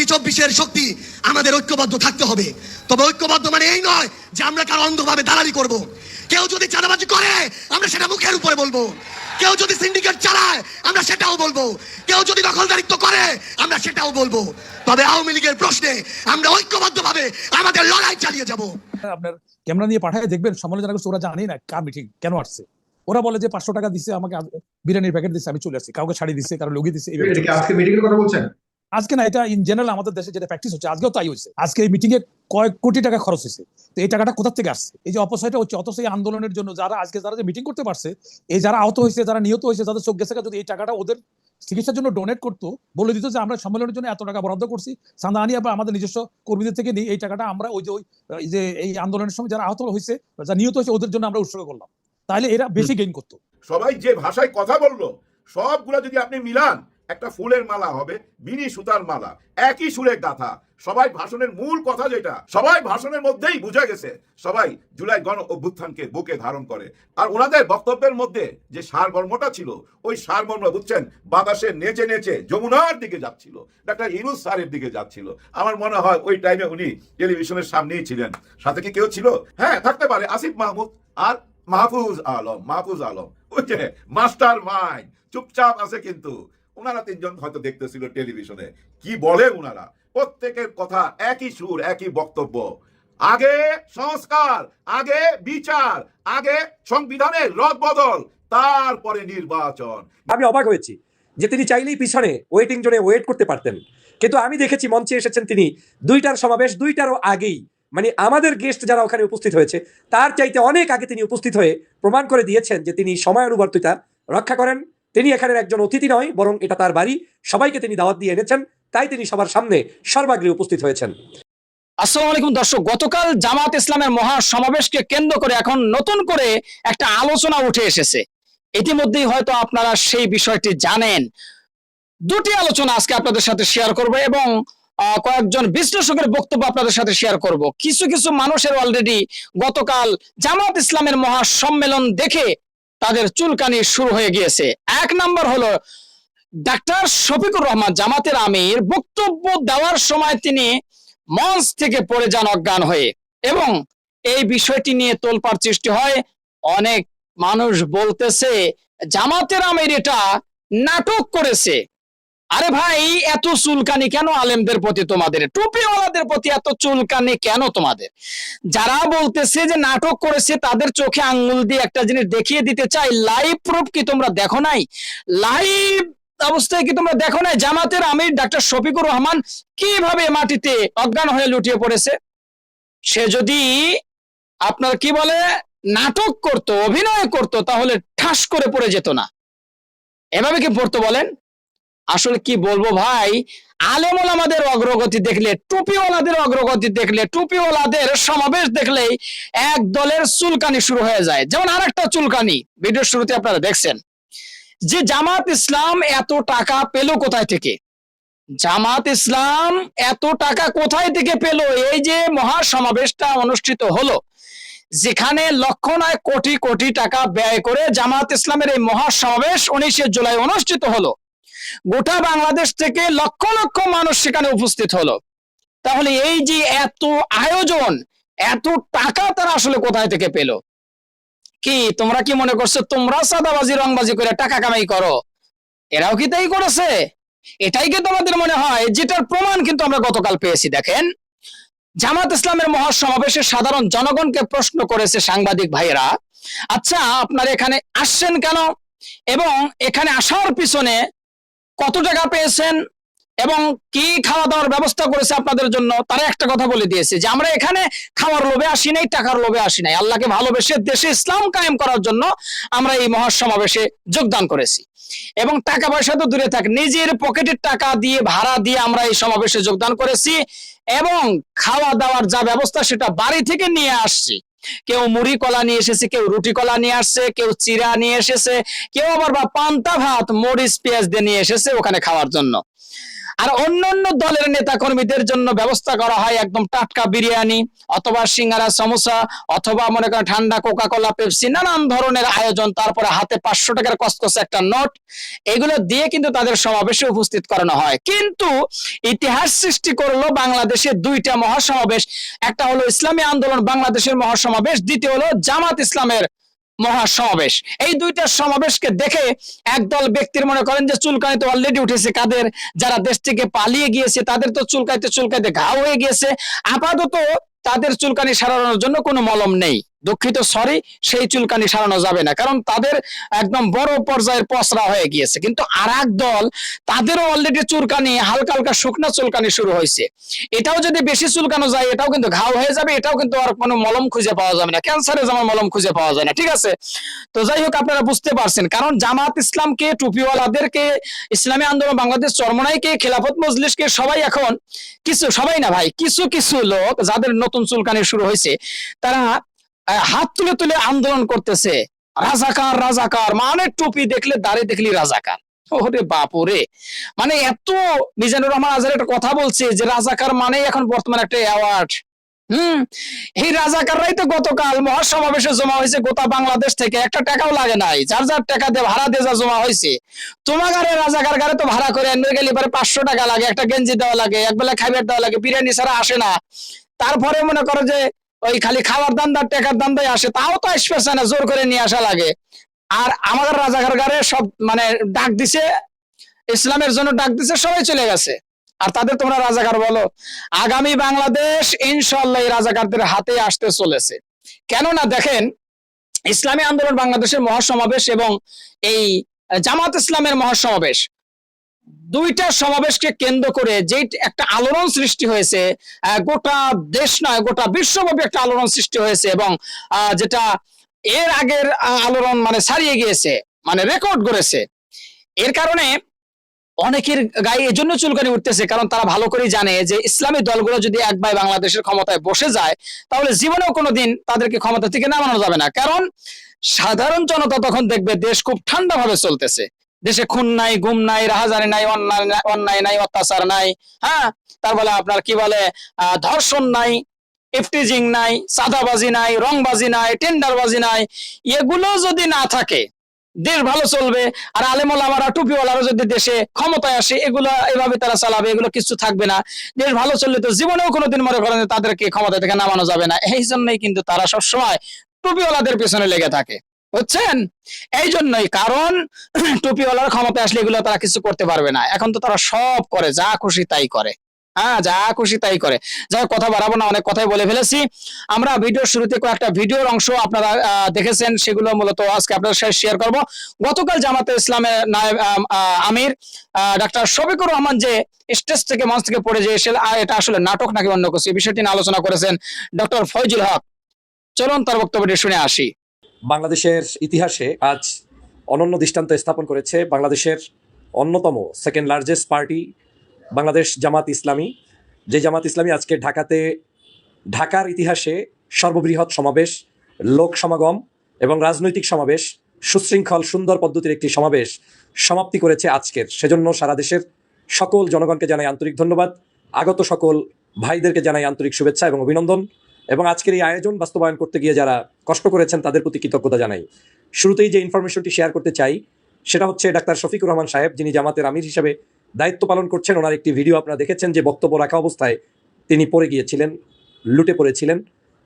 কোটি চব্বিশের শক্তি আমাদের ঐক্যবদ্ধ থাকতে হবে তবে ঐক্যবদ্ধ মানে এই নয় যে আমরা কারও অন্ধভাবে দালালি করব। কেউ যদি চাঁদাবাজি করে আমরা সেটা মুখের উপরে বলব। কেউ যদি সিন্ডিকেট চালায় আমরা সেটাও বলব। কেউ যদি দখলদারিত্ব করে আমরা সেটাও বলব। তবে আওয়ামী লীগের প্রশ্নে আমরা ঐক্যবদ্ধভাবে আমাদের লড়াই চালিয়ে যাব। আপনার ক্যামেরা নিয়ে পাঠায় দেখবেন সমালোচনা করছে ওরা জানে না কার মিটিং কেন আসছে। ওরা বলে যে পাঁচশো টাকা দিছে আমাকে বিরিয়ানির প্যাকেট দিচ্ছে আমি চলে আসছি। কাউকে শাড়ি দিচ্ছে কারও লগি চলে আসছে। আজকে মিটিং এর কথা বলছেন? আজকে না এটা ইন জেনারেল আমাদের দেশে যেটা প্র্যাকটিস হচ্ছে আজকেও তাই হয়েছে। আজকে এই মিটিং এ কয়েক কোটি টাকা খরচ হয়েছে। তো এই টাকাটা কোথা থেকে আসছে? এই যে অপচয়টা হচ্ছে অথচ এই আন্দোলনের জন্য যারা আজকে যারা যে মিটিং করতে পারছে এই যারা আহত হয়েছে যারা নিহত হয়েছে যাদের চোখ গেছে যদি এই টাকাটা ওদের চিকিৎসার জন্য ডোনেট করতো। বলে দিত যে আমরা সম্মেলনের জন্য এত টাকা বরাদ্দ করছি। চাঁদা আনি আবার আমাদের নিজস্ব কর্মীদের থেকে নিই এই টাকাটা আমরা ওই যে ওই যে এই আন্দোলনের সময় যারা আহত হয়েছে যারা নিহত হয়েছে ওদের জন্য আমরা উৎসর্গ করলাম। তাহলে এরা বেশি গেইন করতো। সবাই যে ভাষায় কথা বলল সবগুলো যদি আপনি মিলান একটা ফুলের মালা হবে বিনি সুতার মালা। একই সুরে গাথা। সবাই ভাষণের মূল কথা যেটা, সবাই ভাষণের মধ্যেই বুঝে গেছে। সবাই জুলাই গণ অভ্যুত্থানকে বুকে ধারণ করে। আর ওনাদের বক্তব্যের মধ্যে যে সারমর্মটা ছিল, ওই সারমর্ম বুঝছেন, বাতাসে নেচে নেচে যমুনার দিকে যাচ্ছিল। ডাক্তার ইনুস স্যারের দিকে যাচ্ছিল। আমার মনে হয় ওই টাইমে উনি টেলিভিশনের সামনেই ছিলেন। সাথে কি কেউ ছিল? হ্যাঁ থাকতে পারে, আসিফ মাহমুদ আর মাহফুজ আলম মাহফুজ আলম। ওই যে মাস্টার মাইন্ড চুপচাপ আছে কিন্তু। ওনারা তিনজন হয়তো দেখতেছিল টেলিভিশনে। কি বলে ওনারা? প্রত্যেকের কথা একই সুর, একই বক্তব্য। আগে সংস্কার, আগে বিচার, আগে সংবিধানের রদ বদল তারপরে নির্বাচন। আমি অবাক হয়েছি যে তিনি চাইলেই পিছনে ওয়েটিং জোনে ওয়েট করতে পারতেন। কিন্তু আমি দেখেছি মঞ্চে এসেছেন তিনি দুইটার সমাবেশ দুইটারও আগেই। মানে আমাদের গেস্ট যারা ওখানে উপস্থিত হয়েছে, তার চাইতে অনেক আগে তিনি উপস্থিত হয়ে প্রমাণ করে দিয়েছেন যে তিনি সময় অনুবর্তিতা রক্ষা করেন। তিনি এখানের একজন অতিথি নয়, বরং এটা তার বাড়ি। সবাইকে তিনি দাওয়াত দিয়ে এনেছেন, তাই তিনি সবার সামনে সর্বাগ্রে উপস্থিত হয়েছেন। আসসালামু আলাইকুম দর্শক, গতকাল জামাত ইসলামের মহা সমাবেশকে কেন্দ্র করে এখন নতুন করে একটা আলোচনা উঠে এসেছে। ইতিমধ্যেই হয়তো আপনারা সেই বিষয়টি জানেন। দুটি আলোচনা আজকে আপনাদের সাথে শেয়ার করব এবং কয়েকজন বিশ্লেষকের বক্তব্য আপনাদের সাথে শেয়ার করব। কিছু কিছু মানুষের অলরেডি গতকাল জামাত ইসলামের মহা সম্মেলন দেখে তাদের চুলকানি শুরু হয়ে গিয়েছে। এক নম্বর হলো ডাক্তার শফিকুর রহমান জামাতের আমির বক্তব্য দেওয়ার সময় তিনি মঞ্চ থেকে পড়ে যান অজ্ঞান হয়ে এবং এই বিষয়টি নিয়ে তোলপার সৃষ্টি হয়। অনেক মানুষ বলতেছে, জামাতের আমির এটা নাটক করেছে। আরে ভাই, এত চুলকানি কেন আলেমদের প্রতি তোমাদের? টুপিওয়ালাদের প্রতি এত চুলকানি কেন তোমাদের? যারা বলতেছে যে নাটক করেছে, তাদের চোখে আঙ্গুল দিয়ে একটা জিনিস দেখিয়ে দিতে চাই। লাইভ প্রুফ কি তোমরা দেখো নাই? লাইভ অবস্থায় কি তোমরা দেখো নাই? জামাতের আমির ডাক্তার শফিকুর রহমান কীভাবে মাটিতে অজ্ঞান হয়ে লুটিয়ে পড়েছে? সে যদি আপনার কি বলে, নাটক করত, অভিনয় করত, তাহলে ঠাস করে পড়ে যেত না। এভাবে কি পড়তো বলেন? আসলে কি বলব ভাই? আলেমুল আমাদের অগ্রগতি দেখলে, টুপিওয়ালাদের অগ্রগতি দেখলে, টুপিওয়ালাদের সমাবেশ দেখলেই এক দলের চুলকানি শুরু হয়ে যায়। যেমন আরেকটা চুলকানি, ভিডিওর শুরুতে আপনারা দেখছেন। যে জামাত ইসলাম এত টাকা পেল কোথায় থেকে? জামাত ইসলাম এত টাকা কোথায় থেকে পেল? এই যে মহা সমাবেশটা অনুষ্ঠিত হলো, যেখানে লক্ষ নয় কোটি কোটি টাকা ব্যয় করে জামাত ইসলামের এই মহা সমাবেশ উনিশে জুলাই অনুষ্ঠিত হলো। গোটা বাংলাদেশ থেকে লক্ষ লক্ষ মানুষ সেখানে উপস্থিত হলো। তাহলে এই যে এত আয়োজন, এত টাকা তারা আসলে কোথায় থেকে পেল? কি তোমরা কি মনে করছ, তোমরা সাদাবাজি রংবাজি করে টাকা কামাই করো? এরাও কি তাই করেছে? এটাই কি তোমাদের মনে হয়? যেটার প্রমাণ কিন্তু আমরা গতকাল পেয়েছি, দেখেন। জামাত ইসলামের মহাসমাবেশে সাধারণ জনগণকে প্রশ্ন করেছে সাংবাদিক ভাইয়েরা আচ্ছা আপনারা এখানে আসছেন কেন? এবং এখানে আসার পিছনে কত টাকা পেয়েছেন এবং কি খাওয়া দাওয়ার ব্যবস্থা করেছে আপনাদের জন্য? তারা একটা কথা বলে দিয়েছে যে, আমরা এখানে খাওয়ার লোভে আসি নাই, টাকার লোভে আসি নাই। আল্লাহকে ভালোবেসে দেশে ইসলাম কায়েম করার জন্য আমরা এই মহাসমাবেশে যোগদান করেছি। এবং টাকা পয়সা তো দূরে থাক, নিজের পকেটের টাকা দিয়ে, ভাড়া দিয়ে আমরা এই সমাবেশে যোগদান করেছি এবং খাওয়া দাওয়ার যা ব্যবস্থা সেটা বাড়ি থেকে নিয়ে আসছি। কেউ মুড়ি কলা নিয়ে এসেছে, কেউ রুটি কলা নিয়ে আসছে, কেউ চিরা নিয়ে এসেছে, কেউ আবার বা পান্তা ভাত, মরিচ পেঁয়াজ দিয়ে নিয়ে এসেছে ওখানে খাওয়ার জন্য। আর অন্যান্য দলের নেতা কর্মীদের জন্য ব্যবস্থা করা হয় একদম টাটকা বিরিয়ানি অথবা সিঙ্গারা সমোসা অথবা মনে করেন ঠান্ডা কোকা কোলা পেপসি, নানান ধরনের আয়োজন, তারপরে হাতে পাঁচশো টাকার কসকসে একটা নোট। এগুলো দিয়ে কিন্তু তাদের সমাবেশে উপস্থিত করানো হয়। কিন্তু ইতিহাস সৃষ্টি করল বাংলাদেশের দুইটা মহাসমাবেশ। একটা হলো ইসলামী আন্দোলন, বাংলাদেশের মহাসমাবেশ। দ্বিতীয় হলো জামাত ইসলামের মহাসমাবেশ। এই দুইটা সমাবেশকে দেখে একদল ব্যক্তির মনে করেন যে চুলকানি তো অলরেডি উঠেছে কাদের, যারা দেশ থেকে পালিয়ে গিয়েছে, তাদের তো চুলকাইতে চুলকাইতে ঘাও হয়ে গিয়েছে। আপাতত তাদের চুলকানি সারানোর জন্য কোনো মলম নেই। দুঃখিত সরি সেই চুলকানি সারানো যাবে না। কারণ তাদের একদম বড় পর্যায়ের পসরা হয়ে গিয়েছে। কিন্তু আর দল, তাদেরও অলরেডি চুলকানি, হালকা হালকা শুকনা চুলকানি শুরু হয়েছে। এটাও যদি বেশি চুলকানো যায়, এটাও কিন্তু ঘাও হয়ে যাবে, এটাও কিন্তু আর কোনো মলম খুঁজে পাওয়া যাবে না। ক্যান্সারে যেমন মলম খুঁজে পাওয়া যায় না, ঠিক আছে? তো যাই হোক, আপনারা বুঝতে পারছেন। কারণ জামাত ইসলামকে, টুপিওয়ালাদেরকে, ইসলামী আন্দোলন, বাংলাদেশ চরমনাইকে, খেলাফত মজলিসকে সবাই এখন কিছু, সবাই না ভাই, কিছু কিছু লোক, যাদের নতুন চুলকানি শুরু হয়েছে, তারা হাত তুলে তুলে আন্দোলন করতেছে। রাজাকার রাজাকার মানে টুপি দেখলে, দাড়ি দেখলি রাজাকার। ওরে বাপুরে। মানে এত মিজানুর রহমান আজহার একটা কথা বলছে যে, রাজাকার মানে এখন বর্তমানে একটা অ্যাওয়ার্ড। হুম? এই রাজাকাররাই তো গতকাল মহাসমাবেশে জমা হয়েছে গোটা বাংলাদেশ থেকে। একটা টাকাও লাগে নাই। যার যার টাকা দিয়ে ভাড়া দিয়ে যা জমা হয়েছে। তোমার গাড়ি রাজাকার গাড়ি তো ভাড়া করে এনে গেলে এবারে পাঁচশো টাকা লাগে, একটা গেঞ্জি দেওয়া লাগে এক বেলা খাইবার দেওয়া লাগে, বিরিয়ানি ছাড়া আসে না। তারপরে মনে করো যে ওই খালি খাবার দান্দার টাকার দান্দাই আসে। তাও তো আসবে না জোর করে নিয়ে আসা লাগে। আর আমাদের রাজাকার গাড়ে সব মানে ডাক দিছে, ইসলামের জন্য ডাক দিছে, সবাই চলে গেছে। আর তাদের তোমরা রাজাকার বলো। আগামী বাংলাদেশ ইনশাল্লাহ এই রাজাকারদের হাতে আসতে চলেছে। কেননা দেখেন, ইসলামী আন্দোলন বাংলাদেশের মহাসমাবেশ এবং এই জামাত ইসলামের মহাসমাবেশ দুইটা সমাবেশকে কেন্দ্র করে যে একটা আলোড়ন সৃষ্টি হয়েছে গোটা দেশ নয়, গোটা বিশ্বব্যাপী একটা আলোড়ন সৃষ্টি হয়েছে এবং যেটা এর আগের আলোড়ন মানে ছাড়িয়ে গিয়েছে মানে রেকর্ড করেছে। এর কারণে অনেকের গায়ে এজন্য চুলকানি উঠতেছে, কারণ তারা ভালো করেই জানে যে ইসলামী দলগুলো যদি একবার বাংলাদেশের ক্ষমতায় বসে যায়, তাহলে জীবনেও কোনোদিন তাদেরকে ক্ষমতা থেকে নামানো যাবে না। কারণ সাধারণ জনতা তখন দেখবে দেশ খুব ঠান্ডা ভাবে চলতেছে। দেশে খুন নাই, গুম নাই রাহাজানি নাই, অন্যায় নাই- অত্যাচার নাই হ্যাঁ? তার বলে আপনার কি বলে? ধর্ষণ নাই, ইফটিজিং নাই সাদাবাজি নাই, রংবাজি নাই, টেন্ডারবাজি নাই, এগুলো যদি না থাকে, দেশ ভালো চলবে, আর আলেমুল আমারা টুপিওয়ালারা যদি দেশে ক্ষমতায় আসে, এগুলো এভাবে তারা চালাবে, এগুলো কিছু থাকবে না। দেশ ভালো চললে তো জীবনেও কোনোদিন মনে করেন তাদেরকে ক্ষমতা থেকে নামানো যাবে না। এই জন্যই কিন্তু তারা সবসময় টুপিওয়ালাদের পেছনে লেগে থাকে। বুঝছেন? এই জন্যই কারণ টুপিওয়ালার ক্ষমতা আসলে এগুলো তারা কিছু করতে পারবে না। এখন তো তারা সব করে, যা খুশি তাই করে। হ্যাঁ যা খুশি তাই করে। যাই কথা বাড়াবো না, অনেক কথাই বলে ফেলেছি। আমরা ভিডিওর শুরুতে কয়েকটা ভিডিওর অংশ আপনারা দেখেছেন, সেগুলো মূলত আজকে আপনাদের সাথে শেয়ার করব। গতকাল জামাতে ইসলামের নায়েব আমির ডাক্তার শফিকুর রহমান যে স্টেজ থেকে, মঞ্চ থেকে পড়ে যে এসে এটা আসলে নাটক নাকি অন্য কিছু বিষয়টি নিয়ে আলোচনা করেছেন ডক্টর ফয়জুল হক। চলুন তার বক্তব্যটি শুনে আসি। বাংলাদেশের ইতিহাসে আজ অনন্য দৃষ্টান্ত স্থাপন করেছে বাংলাদেশের অন্যতম second largest party Bangladesh Jamaat Islami. যে জামাত ইসলামী আজকে ঢাকাতে, ঢাকার ইতিহাসে সর্ববৃহৎ সমাবেশ, লোক সমাগম এবং রাজনৈতিক সমাবেশ, সুশৃঙ্খল, সুন্দর পদ্ধতির একটি সমাবেশ সমাপ্তি করেছে আজকের। সেজন্য সারা দেশের সকল জনগণকে জানাই আন্তরিক ধন্যবাদ। আগত সকল ভাইদেরকে জানাই আন্তরিক শুভেচ্ছা এবং অভিনন্দন। এবং আজকের এই আয়োজন বাস্তবায়ন করতে গিয়ে যারা কষ্ট করেছেন, তাদের প্রতি কৃতজ্ঞতা জানাই। শুরুতেই যে ইনফরমেশনটি শেয়ার করতে চাই, সেটা হচ্ছে ডাক্তার শফিকুর রহমান সাহেব, যিনি জামাতের আমির হিসেবে দায়িত্ব পালন করছেন। ওনার একটি ভিডিও আপনারা দেখেছেন যে বক্তব্য রাখা অবস্থায় তিনি পড়ে গিয়েছিলেন, লুটে পড়েছিলেন।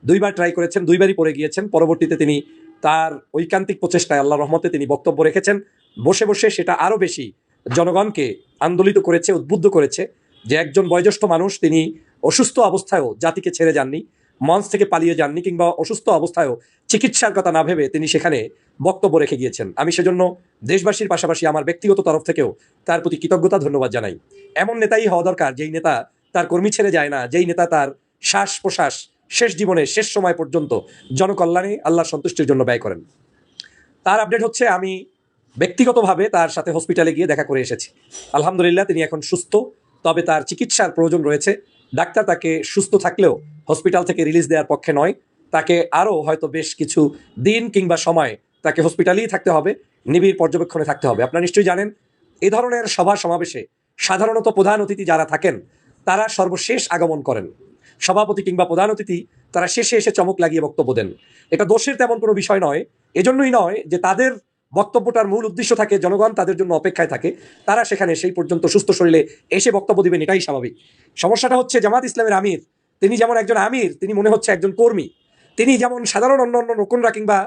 দুইবার ট্রাই করেছেন, দুইবারই পড়ে গিয়েছেন। পরবর্তীতে তিনি তার ঐকান্তিক প্রচেষ্টায় আল্লাহ রহমতে তিনি বক্তব্য রেখেছেন। বসে বসে সেটা আরও বেশি জনগণকে আন্দোলিত করেছে, উদ্বুদ্ধ করেছে যে একজন বয়োজ্যেষ্ঠ মানুষ, তিনি অসুস্থ অবস্থায়ও জাতিকে ছেড়ে যাননি। মঞ্চ থেকে পালিয়ে যাননি কিংবা অসুস্থ অবস্থায়ও চিকিৎসার কথা না ভেবে তিনি সেখানে বক্তব্য রেখে গিয়েছেন। আমি সেজন্য দেশবাসীর পাশাপাশি আমার ব্যক্তিগত তরফ থেকেও তার প্রতি কৃতজ্ঞতা, ধন্যবাদ জানাই। এমন নেতাই হওয়া দরকার যেই নেতা তার কর্মী ছেড়ে যায় না, যেই নেতা তার শ্বাস প্রশ্বাস শেষ জীবনে, শেষ সময় পর্যন্ত জনকল্যাণে আল্লাহর সন্তুষ্টির জন্য ব্যয় করেন। তার আপডেট হচ্ছে আমি ব্যক্তিগতভাবে তার সাথে হসপিটালে গিয়ে দেখা করে এসেছি। আলহামদুলিল্লাহ, তিনি এখন সুস্থ, তবে তার চিকিৎসার প্রয়োজন রয়েছে। ডাক্তার তাকে সুস্থ থাকলেও হসপিটাল থেকে রিলিজ দেওয়ার পক্ষে নয়। তাকে আরও হয়তো বেশ কিছু দিন কিংবা সময় তাকে হসপিটালেই থাকতে হবে, নিবিড় পর্যবেক্ষণে থাকতে হবে। আপনারা নিশ্চয়ই জানেন এই ধরনের সভা সমাবেশে সাধারণত প্রধান অতিথি যারা থাকেন, তারা সর্বশেষ আগমন করেন। সভাপতি কিংবা প্রধান অতিথি তারা শেষে এসে চমক লাগিয়ে বক্তব্য দেন। এটা দোষের তেমন কোনো বিষয় নয়। এজন্যই নয় যে তাদের বক্তব্যটার মূল উদ্দেশ্য থাকে, জনগণ তাদের জন্য অপেক্ষায় থাকে, তারা সেখানে সেই পর্যন্ত সুস্থ শরীরে এসে বক্তব্য দিবেন, এটাই স্বাভাবিক। সমস্যাটা হচ্ছে জামাত ইসলামের আমির, তিনি যেমন একজন আমির, তিনি মনে হচ্ছে একজন কর্মী, তিনি যেমন সাধারণ অন্য অন্য নকুনরা কিংবা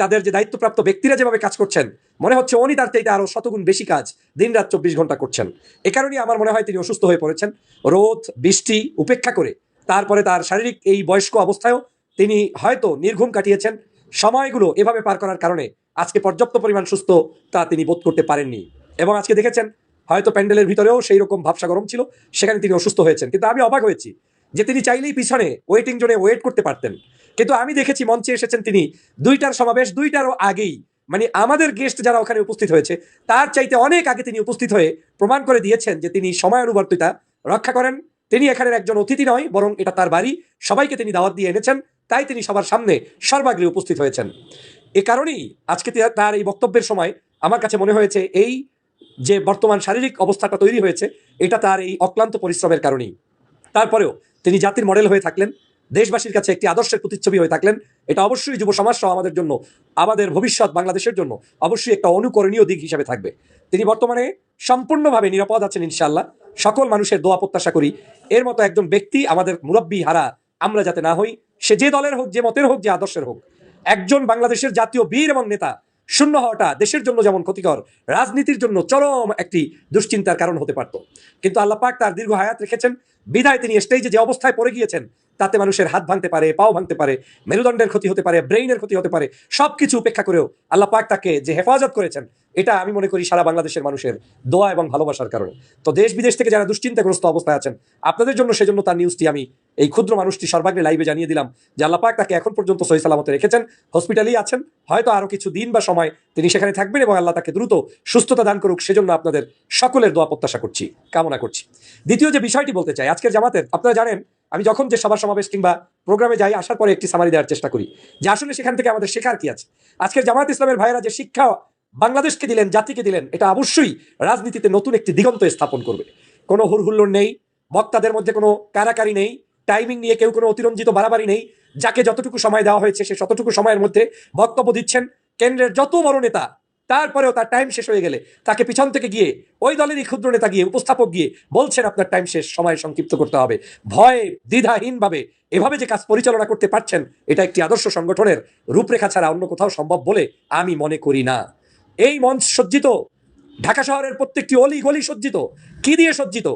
যাদের যে দায়িত্বপ্রাপ্ত ব্যক্তিরা যেভাবে কাজ করছেন, মনে হচ্ছে উনি তার চাইতে আরও শতগুণ বেশি কাজ দিন রাত চব্বিশ ঘণ্টা করছেন। এ কারণেই আমার মনে হয় তিনি অসুস্থ হয়ে পড়েছেন। রোদ, বৃষ্টি উপেক্ষা করে, তারপরে তার শারীরিক এই বয়স্ক অবস্থায়ও তিনি হয়তো নির্ঘুম কাটিয়েছেন। সময়গুলো এভাবে পার করার কারণে আজকে পর্যাপ্ত পরিমাণ সুস্থ তা তিনি বোধ করতে পারেননি। এবং আজকে দেখেছেন, হয়তো প্যান্ডেলের ভিতরেও সেই রকম ভাবসা গরম ছিল, সেখানে তিনি অসুস্থ হয়েছেন। কিন্তু আমি অবাক হয়েছি যে তিনি চাইলেই পিছনে ওয়েটিং জোনে ওয়েট করতে পারতেন। কিন্তু আমি দেখেছি মঞ্চে এসেছেন তিনি দুইটার সমাবেশ, দুইটারও আগেই। মানে আমাদের গেস্ট যারা ওখানে উপস্থিত হয়েছে, তার চাইতে অনেক আগে তিনি উপস্থিত হয়ে প্রমাণ করে দিয়েছেন যে তিনি সময়ানুবর্তিতা রক্ষা করেন। তিনি এখানের একজন অতিথি নয়, বরং এটা তার বাড়ি। সবাইকে তিনি দাওয়াত দিয়ে এনেছেন, তাই তিনি সবার সামনে সর্বাগ্রে উপস্থিত হয়েছেন। এ কারণেই আজকে তার এই বক্তব্যের সময় আমার কাছে মনে হয়েছে এই যে বর্তমান শারীরিক অবস্থাটা তৈরি হয়েছে, এটা তার এই অক্লান্ত পরিশ্রমের কারণেই। তারপরেও তিনি জাতির মডেল হয়ে থাকলেন, দেশবাসীর কাছে একটি আদর্শের প্রতিচ্ছবি হয়ে থাকলেন, এটা অবশ্যই যুব সমাজ সহ আমাদের জন্য, আমাদের ভবিষ্যৎ বাংলাদেশের জন্য অবশ্যই একটা অনুকরণীয় দিক হিসাবে থাকবে। তিনি বর্তমানে সম্পূর্ণভাবে নিরাপদ আছেন ইনশাআল্লাহ, সকল মানুষের দোয়া প্রত্যাশা করি, এর মতো একজন ব্যক্তি আমাদের মুরব্বী হারা আমরা যাতে না হই, সে যে দলের হোক, যে মতের হোক, যে আদর্শের হোক একজন বাংলাদেশের জাতীয় বীর এবং নেতা শূন্য হওয়াটা দেশের জন্য যেমন ক্ষতিকর, রাজনীতির জন্য চরম একটি দুশ্চিন্তার কারণ হতে পারত। কিন্তু আল্লাহ পাক তার দীর্ঘ হায়াত রেখেছেন। বিধায় তিনি স্টেজে যে অবস্থায় পড়ে গিয়েছেন তাতে মানুষের হাত ভাঙতে পারে, পাও ভাঙতে পারে, মেরুদণ্ডের ক্ষতি হতে পারে, ব্রেইনের ক্ষতি হতে পারে, সবকিছু উপেক্ষা করেও আল্লাহ পাক তাকে যে হেফাজত করেছেন, এটা আমি মনে করি সারা বাংলাদেশের মানুষের দোয়া এবং ভালোবাসার কারণে। তো দেশ বিদেশ থেকে যারা দুশ্চিন্তাগ্রস্ত অবস্থায় আছেন, আপনাদের জন্য সেজন্য তার নিউজটি আমি এই ক্ষুদ্র মানুষটি সর্বাগ্রে লাইভে জানিয়ে দিলাম যে আল্লাহ পাক তাকে এখন পর্যন্ত সহি সালামতে রেখেছেন হসপিটালেই আছেন, হয়তো আরও কিছু দিন বা সময় তিনি সেখানে থাকবেন এবং আল্লাহ তাকে দ্রুত সুস্থতা দান করুক, সেজন্য আপনাদের সকলের দোয়া প্রত্যাশা করছি, কামনা করছি। দ্বিতীয় যে বিষয়টি বলতে চাই, আজকের জামাতের, আপনারা জানেন আমি যখন যে সভা সমাবেশ কিংবা প্রোগ্রামে যাই, আসার পরে একটি সামারি দেওয়ার চেষ্টা করি যে আসলে সেখান থেকে আমাদের শেখার কি আছে? আজকের জামাত ইসলামের ভাইয়েরা যে শিক্ষা বাংলাদেশকে দিলেন, জাতিকে দিলেন, এটা অবশ্যই রাজনীতিতে নতুন একটি দিগন্ত স্থাপন করবে। কোনো হুড়হুল্লোড় নেই, বক্তাদের মধ্যে কোনো কারাকারি নেই টাইমিং নিয়ে কেউ কোনো অতিরঞ্জিত বাড়াবাড়ি নেই। যাকে যতটুকু সময় দেওয়া হয়েছে, সে ততটুকু সময়ের মধ্যে বক্তব্য দিচ্ছেন। কেন্দ্রের যত বড় নেতা তারপরেও তার টাইম শেষ হয়ে গেলে তাকে পিছন থেকে গিয়ে ওই দলেরই ক্ষুদ্র নেতা গিয়ে উপস্থাপক গিয়ে বলছেন, আপনার টাইম শেষ, সময় সংক্ষিপ্ত করতে হবে। ভয়ে দ্বিধাহীনভাবে এভাবে যে কাজ পরিচালনা করতে পারছেন, এটা একটি আদর্শ সংগঠনের রূপরেখা ছাড়া অন্য কোথাও সম্ভব বলে আমি মনে করি না। এই মঞ্চ সজ্জিত, ঢাকা শহরের প্রত্যেকটি অলি গলি সজ্জিত, কি দিয়ে সজ্জিত?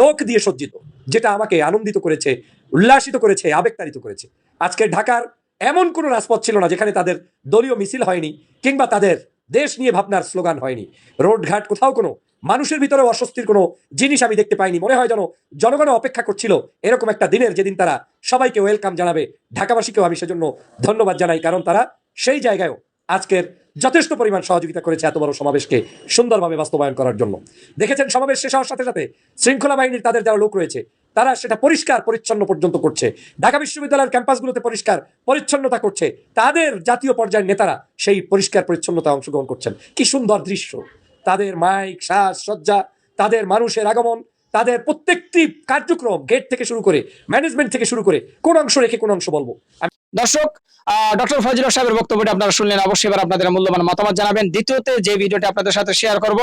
লোক দিয়ে সজ্জিত, যেটা আমাকে আনন্দিত করেছে, উল্লাসিত করেছে, আবেগতাড়িত করেছে। আজকে ঢাকার এমন কোনো রাজপথ ছিল না যেখানে তাদের দলীয় মিছিল হয়নি, কিংবা তাদের দেশ নিয়ে ভাবনার স্লোগান হয়নি। রোডঘাট কোথাও কোনো মানুষের ভিতরে অস্বস্তির কোনো জিনিস আমি দেখতে পাইনি। মনে হয় যেন জনগণ অপেক্ষা করছিল এরকম একটা দিনের যেদিন তারা সবাইকে ওয়েলকাম জানাবে। ঢাকাবাসীকেও আমি সেজন্য ধন্যবাদ জানাই, কারণ তারা সেই জায়গায়ও আজকের যথেষ্ট পরিমাণ সহযোগিতা করেছে এত বড় সমাবেশকে সুন্দরভাবে বাস্তবায়ন করার জন্য। দেখেছেন সমাবেশ শেষ হওয়ার সাথে সাথে শৃঙ্খলা বাহিনীর তাদের যারা লোক রয়েছে তারা সেটা পরিষ্কার পরিচ্ছন্ন পর্যন্ত করছে। ঢাকা বিশ্ববিদ্যালয়ের ক্যাম্পাসগুলোতে পরিষ্কার পরিচ্ছন্নতা করছে। তাদের জাতীয় পর্যায়ের নেতারা সেই পরিষ্কার পরিচ্ছন্নতা অংশগ্রহণ করছেন। কি সুন্দর দৃশ্য। তাদের মাইক শ্বাস সজ্জা, তাদের মানুষের আগমন, তাদের প্রত্যেকটি কার্যক্রম গেট থেকে শুরু করে ম্যানেজমেন্ট থেকে শুরু করে কোন অংশ রেখে কোন অংশ বলব। দর্শক ডক্টর ফজল সাহেবের বক্তব্যটা আপনারা শুনলেন। অবশ্যই এবার আপনাদের মূল্যবান মতামত জানাবেন। দ্বিতীয়তে যে ভিডিওটি আপনাদের সাথে শেয়ার করব,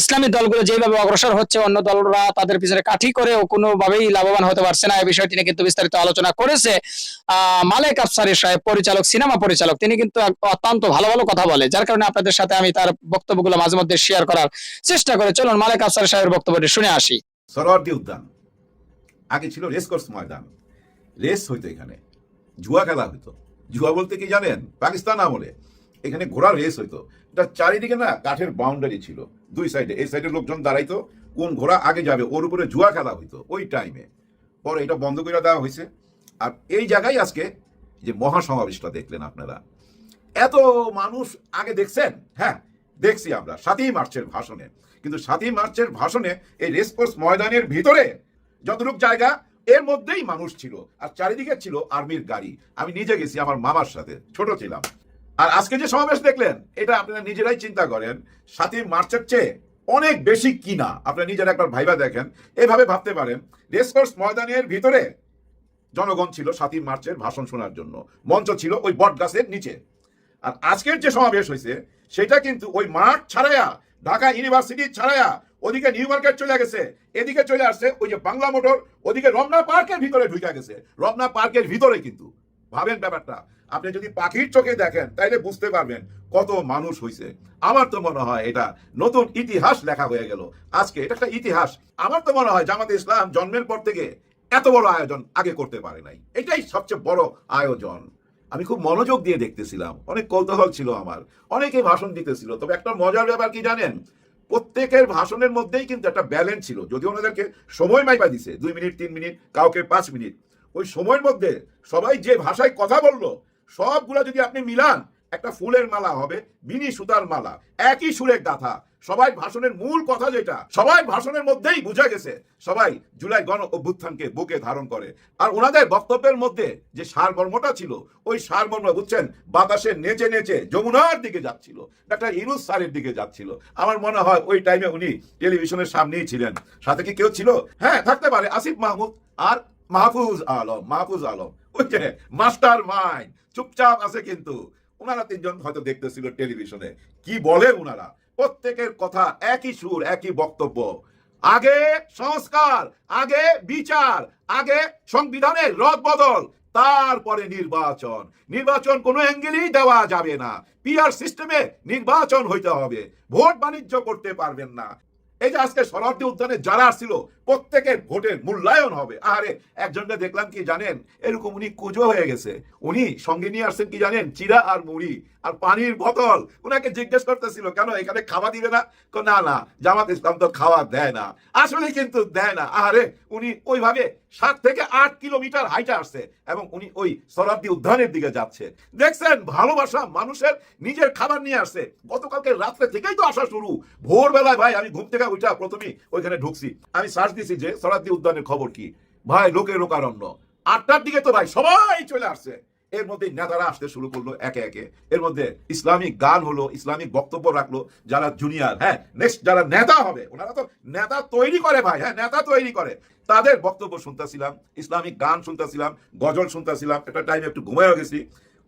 ইসলামী দলগুলো যেভাবে অগ্রসর হচ্ছে, অন্য দলরা তাদের পিছনে কাঠি করে ও কোনোভাবেই লাভবান হতে পারছে না। এই বিষয়টি নিয়ে কিন্তু বিস্তারিত আলোচনা করেছে মালেক আফসারি সাহেব, পরিচালক, সিনেমা পরিচালক। তিনি কিন্তু অত্যন্ত ভালো ভালো কথা বলে, যার কারণে আপনাদের সাথে আমি তার বক্তব্যগুলো মাঝে মধ্যে শেয়ার করার চেষ্টা করে। চলুন, মালেক আফসারি সাহেবের বক্তব্যটি শুনে আসি। সরোয়ার্দী উদ্যান। আগে ছিল রেস কোর্স ময়দান। রেস হইতো এখানে। জুয়া খেলা হইতো। জুয়া বলতে কি জানেন? পাকিস্তান আমলে। এখানে ঘোড়ার রেস হইতো। এটা চারিদিকে না কাঠের বাউন্ডারি ছিল। দুই সাইডে এই সাইডের লোকজন দাঁড়াইতো, কোন ঘোড়া আগে যাবে, ওর উপরে জুয়া খেলা হইতো ওই টাইমে পরে এটা বন্ধ করে দেওয়া হয়েছে আর এই জায়গায় আজকে যে মহাসমাবেশটা দেখলেন আপনারা। এত মানুষ আগে দেখছেন? হ্যাঁ দেখছি আমরা। সাতই মার্চের ভাষণে। কিন্তু সাতই মার্চের ভাষণে এই রেসকোর্স ময়দানের ভিতরে যতটুক জায়গা এর মধ্যেই মানুষ ছিল, আর চারিদিকে ছিল আর্মির গাড়ি। আমি নিজে গেছি আমার মামার সাথে, ছোট ছিলাম। আর আজকে যে সমাবেশ দেখলেন, এটা আপনারা নিজেরাই চিন্তা করেন সাতই মার্চের চেয়ে অনেক বেশি কিনা। আপনারা নিজের একবার ভাইবা দেখেন, এভাবে ভাবতে পারেন। রেসকোর্স ময়দানের ভিতরে জনগণ ছিল সাতই মার্চের ভাষণ শোনার জন্য। মঞ্চ ছিল ওই বট গাছের নিচে। আর আজকের যে সমাবেশ হয়েছে, সেটা কিন্তু ওই মাঠ ছাড়াইয়া ঢাকা ইউনিভার্সিটি ছাড়াইয়া ওদিকে নিউ মার্কেট চলে গেছে, এদিকে চলে আসছে ওই যে বাংলা মোটর, ওদিকে রমনা পার্কের ভিতরে ঢুকে গেছে। রমনা পার্কের ভিতরে কিন্তু। ভাবেন ব্যাপারটা, আপনি যদি পাখির চোখে দেখেন, তাইলে বুঝতে পারবেন কত মানুষ হয়েছে আমার তো মনে হয় এটা নতুন ইতিহাস লেখা হয়ে গেল। আজকে এটা একটা ইতিহাস। আমার তো মনে হয় জামাতে ইসলাম জন্মের পর থেকে এত বড় আয়োজন আগে করতে পারে নাই। এটাই সবচেয়ে বড় আয়োজন। আমি খুব মনোযোগ দিয়ে দেখতেছিলাম। অনেক কৌতূহল ছিল আমার। অনেকে ভাষণ দিতেছিল। তবে একটা মজার ব্যাপার কি জানেন? প্রত্যেকের ভাষণের মধ্যেই কিন্তু একটা ব্যালেন্স ছিল। যদি ওনাদেরকে সময় মাইপা দিছে, দুই মিনিট, তিন মিনিট, কাউকে পাঁচ মিনিট। ওই সময়ের মধ্যে সবাই যে ভাষায় কথা বলল, সবগুলা যদি আপনি মিলান একটা ফুলের মালা হবে বিনি সুতার মালা। একই সুরের গাথা। সবাই ভাষণের মূল কথা যেটা, সবাই ভাষণের মধ্যেই বুঝা গেছে। সবাই জুলাই গণ অভ্যুত্থানকে বুকে ধারণ করে। আর ওনাদের বক্তব্যের মধ্যে যে সারমর্মটা ছিল, ওই সারমর্ম বুঝছেন, বাতাসে নেচে নেচে যমুনার দিকে যাচ্ছিল। ডাক্তার ইনুস স্যারের দিকে যাচ্ছিল। আমার মনে হয় ওই টাইমে উনি টেলিভিশনের সামনেই ছিলেন। সাথে কি কেউ ছিল? হ্যাঁ থাকতে পারে, আসিফ মাহমুদ আর মাহফুজ আলম মাহফুজ আলম। ওই যে মাস্টার মাইন্ড চুপচাপ আছে কিন্তু। ওনারা তিনজন হয়তো দেখতেছিল টেলিভিশনে। কি বলে ওনারা? প্রত্যেকের কথা একই সুর, একই বক্তব্য। আগে সংস্কার, আগে বিচার, আগে সংবিধানের রদ বদল তারপরে নির্বাচন। নির্বাচন কোনো অ্যাঙ্গেলেই দেওয়া যাবে না। পিআর সিস্টেমে নির্বাচন হইতে হবে। ভোট বাণিজ্য করতে পারবেন না। এই যে আজকে শরণার্থী উদ্যানে যারা আসছিল, প্রত্যেকের ভোটের মূল্যায়ন হবে। আরে একজনকে দেখলাম কি জানেন? এরকম উনি কুজো হয়ে গেছে। উনি সঙ্গে নিয়ে আসছেন কি জানেন? চিরা আর মুড়ি আর পানির বোতল। উনাকে জিজ্ঞেস করতেছিল, কেন এখানে খাওয়া দিবে না? না না, জামাত ইসলাম তো খাওয়া দেয় না। আসলে কিন্তু দেয় না। আরে উনি ওইভাবে সাত থেকে আট কিলোমিটার হাইটে আসছে এবং উনি ওই সরাব্দি উদ্যানের দিকে যাচ্ছে। দেখছেন, ভালোবাসা মানুষের নিজের খাবার নিয়ে আসছে। গতকালকে রাত্রে থেকেই তো আসা শুরু। ভোরবেলায়, ভাই, আমি ঘুম থেকে উঠা প্রথমেই ওইখানে ঢুকছি। আমি সার্চ দিছি যে সরাব্দি উদ্যানের খবর কি। ভাই লোকে লোকারণ্য। আটটার দিকে তো, ভাই, সবাই চলে আসছে। এর মধ্যে নেতারা আসতে শুরু করল একে একে। এর মধ্যে ইসলামিক গান হলো, ইসলামিক বক্তব্য রাখল যারা জুনিয়র হ্যাঁ নেক্সট যারা নেতা হবে, ওনারা তো নেতা তৈরি করে ভাই হ্যাঁ নেতা তৈরি করে। তাদের বক্তব্য শুনতেছিলাম, ইসলামিক গান শুনতেছিলাম, গজল শুনতেছিলাম, একটা টাইমে একটু ঘুমায়ও গেছি।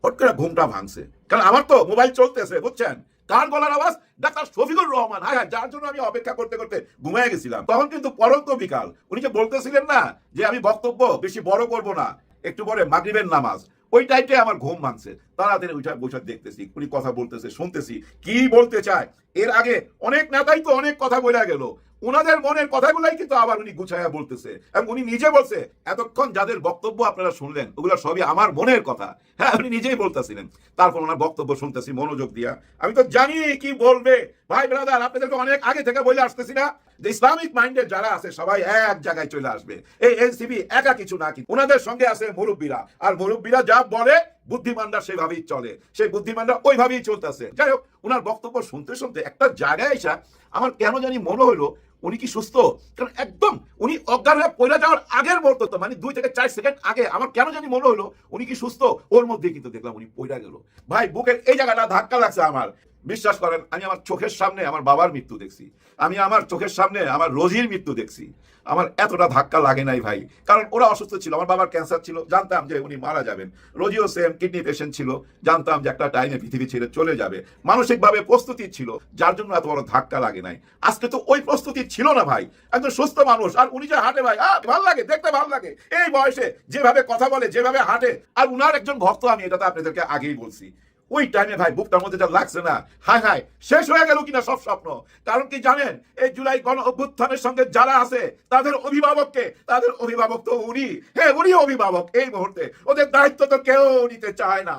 হট করে ঘুমটা ভাঙছে। কারণ আমার তো মোবাইল চলতেছে, বুঝছেন? কার গলার আওয়াজ ডাক্তার শফিকুর রহমান হ্যাঁ হ্যাঁ যার জন্য আমি অপেক্ষা করতে করতে ঘুমিয়ে গেছিলাম। তখন কিন্তু পরন্ত বিকাল। উনি যে বলতেছিলেন না যে আমি বক্তব্য বেশি বড় করব না, একটু পরে মাগরিবের নামাজ। ওই টাইপে আমার ঘুম ভাঙছে। তাড়াতাড়ি ওইটা বসে দেখতেছি উনি কথা বলতেছে, শুনতেছি, কি বলতে চায়? এর আগে অনেক নেতাই তো অনেক কথা বলে গেল। উনাদের মনের কথাগুলাই কিন্তু আবার উনি গুছাইয়া বলতেছে। এবং উনি নিজে বলছে, এতক্ষণ যাদের বক্তব্য আপনারা শুনলেন, ওগুলো সবই আমার মনের কথা। হ্যাঁ উনি নিজেই বলতেছিলেন। তারপর ওনার বক্তব্য শুনতেছি, মনোযোগ দিয়া। আমি তো জানি কি বলবে। ভাই ব্রাদার আপনাদেরকে অনেক আগে থেকে বলে আসতেছি না যে ইসলামিক মাইন্ডের যারা আছে, সবাই এক জায়গায় চলে আসবে। এই এনসিবি একা কিছু না কি ওনাদের সঙ্গে আছে মুরব্বীরা। আর মুরব্বীরা যা বলে, বুদ্ধিমানরা সেভাবেই চলে। সেই বুদ্ধিমানরা ওইভাবেই চলতেছে। যাই হোক ওনার বক্তব্য শুনতে শুনতে একটা জায়গায় এসা আমার কেন জানি মনে হলো উনি কি সুস্থ? কারণ একদম উনি অজ্ঞান হয়ে পয়লা যাওয়ার আগের মুহূর্ত তো মানে দুই থেকে চার সেকেন্ড আগে। আমার কেন জানি মনে হলো উনি কি সুস্থ? ওর মধ্যে কিন্তু দেখলাম উনি পয়লা গেল। ভাই, বুকের এই জায়গাটা ধাক্কা লাগছে আমার। বিশ্বাস করেন, আমি আমার চোখের সামনে আমার বাবার মৃত্যু দেখছি। আমি আমার চোখের সামনে আমার রোজির মৃত্যু দেখছি। আমার এতটা ধাক্কা লাগে নাই ভাই। কারণ ওরা অসুস্থ ছিল, আমার বাবার ক্যান্সার ছিল, জানতাম যে উনি মারা যাবেন। রোজিও সেম, কিডনি পেশেন্ট ছিল, জানতাম যে একটা টাইমে পৃথিবী ছেড়ে চলে যাবে। মানসিকভাবে প্রস্তুতি ছিল, যার জন্য এত বড় ধাক্কা লাগে নাই। আজকে তো ওই প্রস্তুতি ছিল না ভাই। একজন সুস্থ মানুষ, আর উনি যে হাঁটে ভাই, আহ, ভালো লাগে, দেখতে ভালো লাগে। এই বয়সে যেভাবে কথা বলে, যেভাবে হাঁটে, আর উনার একজন ভক্ত আমি এটা তো আপনাদেরকে আগেই বলছি। ওই টাইমে ভাই বুকটার মধ্যে যা লাগছে না, হায় হায়, শেষ হয়ে গেল কিনা সব স্বপ্ন। কারণ কি জানেন, এই জুলাই গণ অভ্যুত্থানের সঙ্গে যারা আছে, তাদের অভিভাবককে, তাদের অভিভাবক তো উনি। হ্যাঁ উনি অভিভাবক এই মুহূর্তে। ওদের দায়িত্ব তো কেউ নিতে চায় না।